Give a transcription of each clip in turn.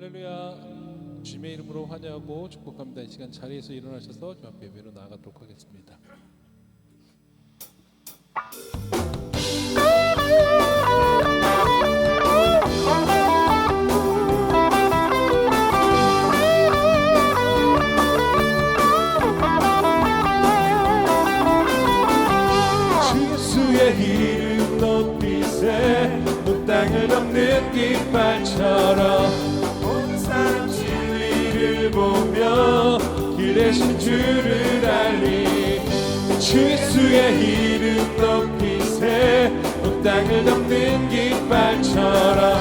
할렐루야. 주님의 이름으로 환영하고 축복합니다. 이 시간 자리에서 일어나셔서 주 앞에 예배로 나아가도록 하겠습니다. 온 땅을 덮는 깃발처럼 보며 길 대신 주를 알리 주 예수의 이름 높이세 온 땅을 덮는 깃발처럼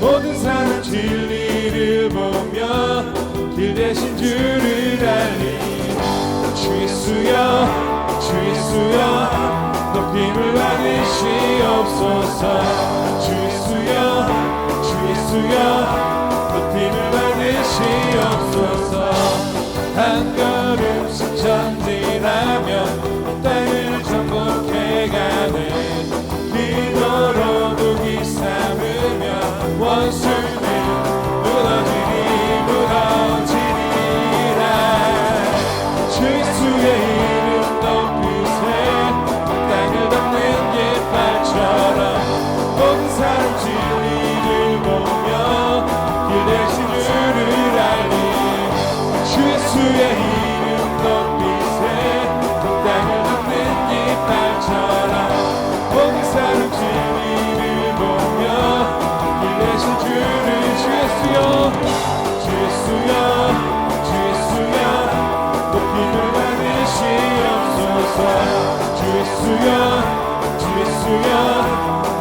모든 사람 진리를 보며 길 대신 주를 알리 주 예수여 주 예수여 높임을 받으시옵소서. 주 예수여 주 예수여 주를 주 예수여 주 예수여 주 예수여 높임을 받으시옵소서 주 예수여 주 예수여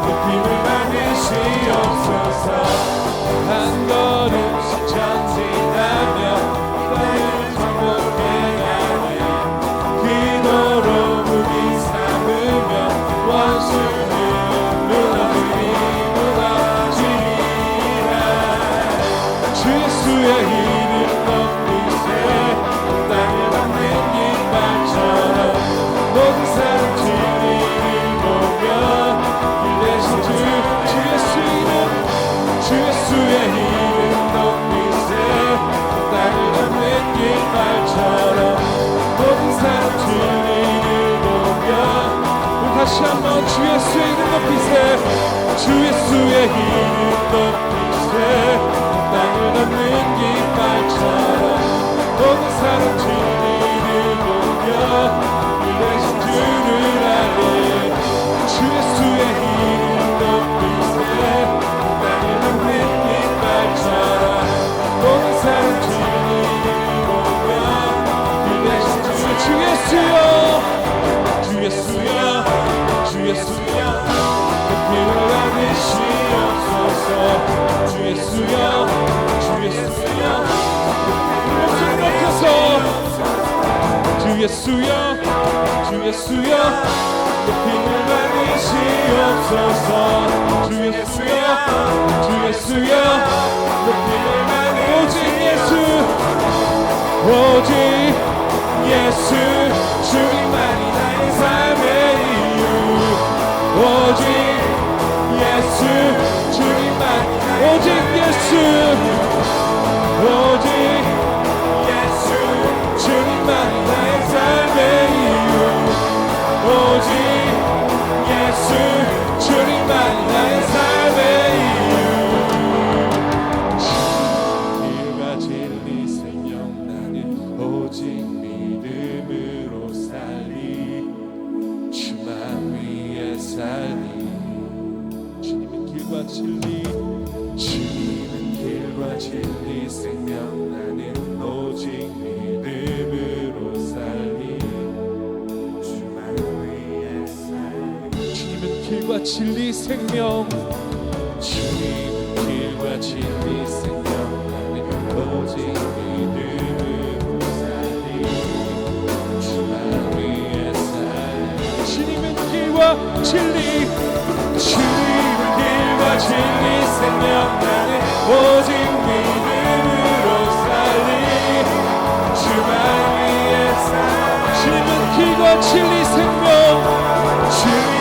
높임을 받으시옵소서 한 걸음 다시 한번 주 예수의 주 예수의 이름 높이세 땅을 덮는 깃발처럼 모든 사람 진리를 보며 길 대신 주를 알리 주 예수의 이름 높이세 땅을 덮는 깃발처럼 모든 사람 진리를 보며 길 대신 주, 주 예수여 주 예수여 주 예수여 높임을 받으시옵소서 주 예수여 주 예수여 주 예수여 높임을 받으시옵소서 주 예수여 주 예수여 높임을 받으 오직 예수 오직 예수 주님만이 나의 삶의 이유 오직 예수 오직 예수 오직 길과 진리 생명. 주님은 길과 진리 생명. 오직 믿음으로 진리. 주님은 길과 진리 생명. 나는 오직 믿음으로 살리. 주만 위에 살리 주님은 길과 진리 생명. 주님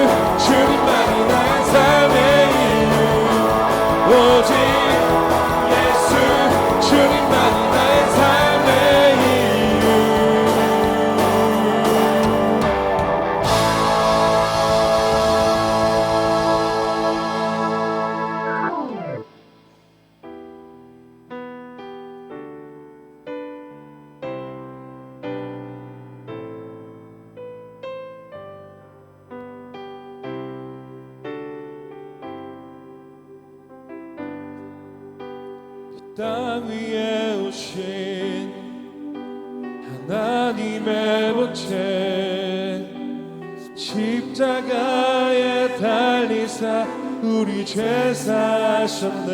십자가에 달리사 우리 죄 사셨네.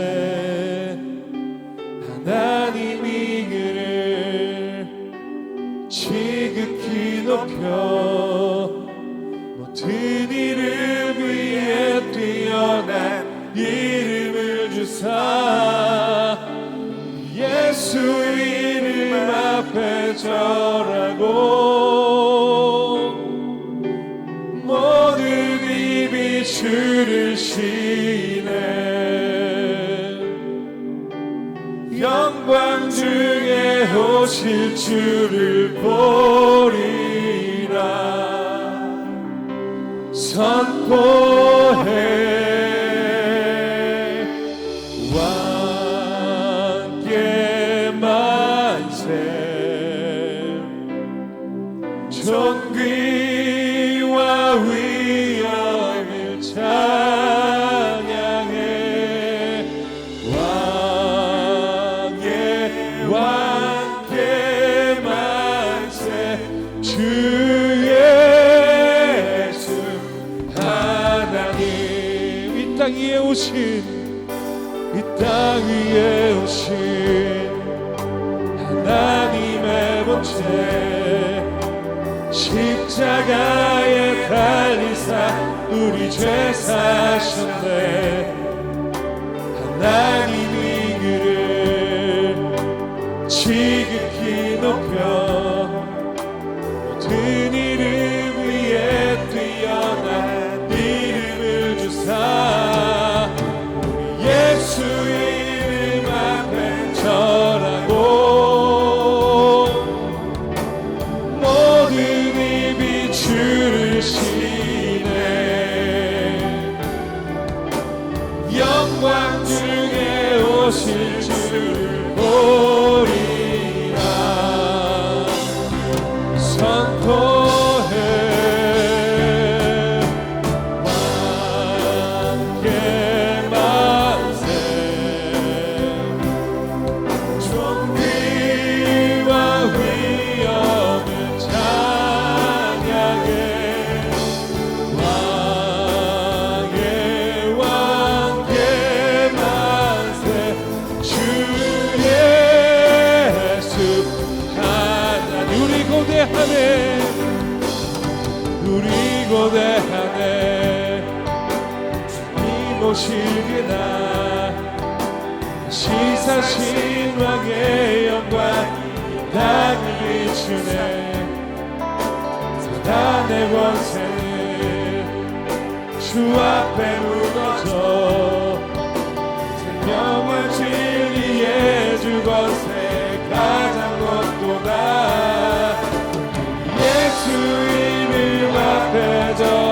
하나님이 그를 지극히 높여 주를 신해 영광 중에 오실 주를 보리라. 선포 죄 사셨네 하나님이 그를 우리 고대 안에 주님 오시리라 시사신 왕의 영광 땅을 비추네. 사단의 권세는 주 앞에 무거져. 생명을 진리의 주 권세 가장 것도다. 接着。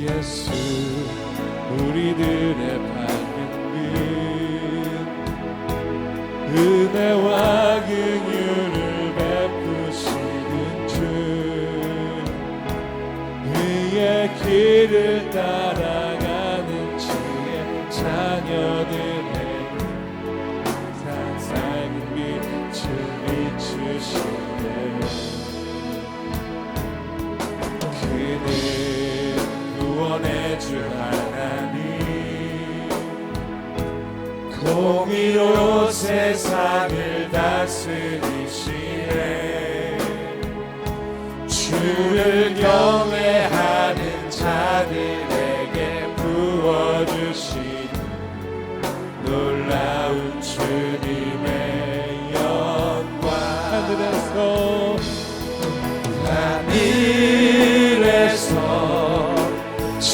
예수 우리들의 밝은 빛 은혜와 긍휼을 베푸시는 주. 그의 길을 따라 주 하나님. 공의로 세상을 다스리시네. 주를 경외하는 자들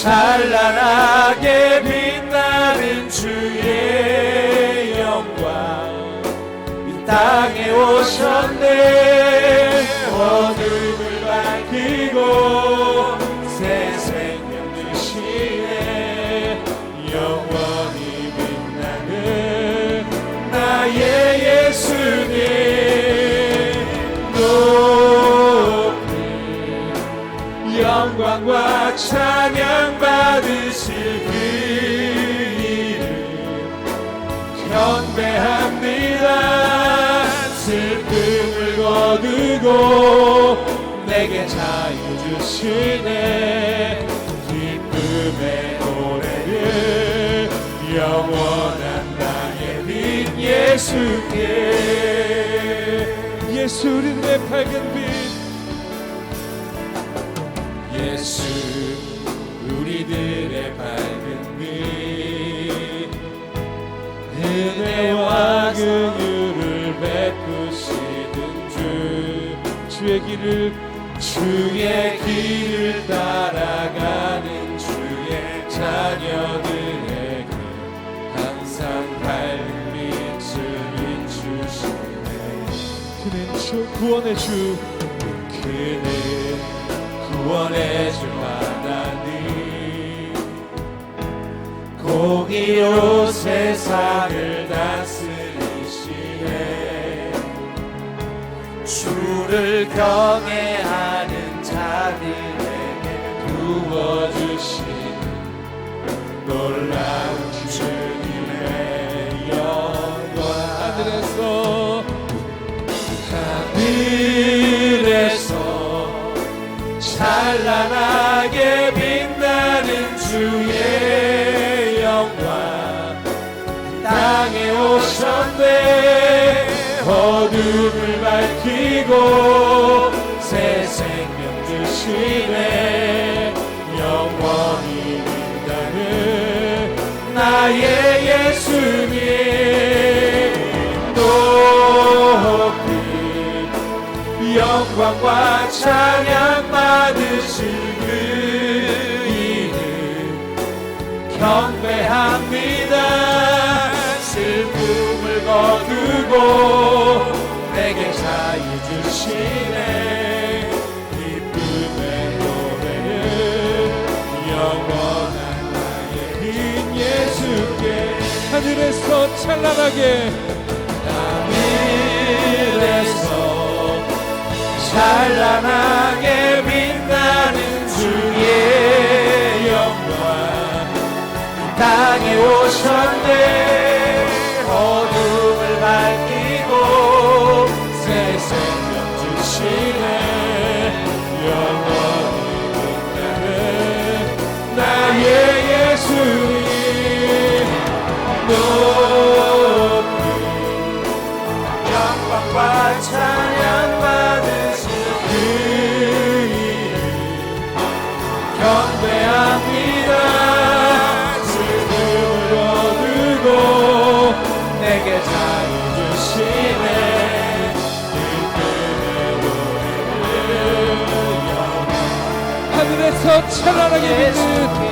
찬란하게 빛나는 주의 영광. 이 땅에 오셨네. 어둠을 밝히고 찬양 받으실 그 이름 경배합니다. 슬픔을 거두고 내게 자유 주시네. 기쁨의 노래를 영원한 나의 빛 예수께. 예수 우리의 밝은 빛 우리들의 밝은 빛 은혜와 긍휼을 베푸시는 주. 주의 길을 주의 길을 따라가는 주의 자녀들에게 항상 밝은 빛을 비추시네. 그는 주 구원의 주. 그는 구원의 주 공의로 세상을 다스리시네. 주를 경외하는 자들 영원히 빛나는 나의 예수님. 높이 영광과 찬양 받으실 그 이름. 경배합니다. 슬픔을 거두고 주시네 기쁨의 노래를 영원한 나의 빈 예수께 하늘에서 찬란하게 하늘에서 찬란하게 빛나는 주의 영광. 이 땅에 오셨네 찬양 받으시는 그 이름 경배합니다. 슬픔을 거두고 내게 자유 주시네. 하늘에서 찬란하게 빛는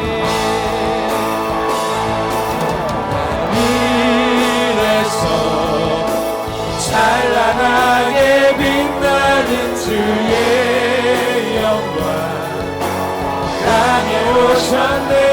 찬란하게 빛나는 주의 영광. 땅에 오셨네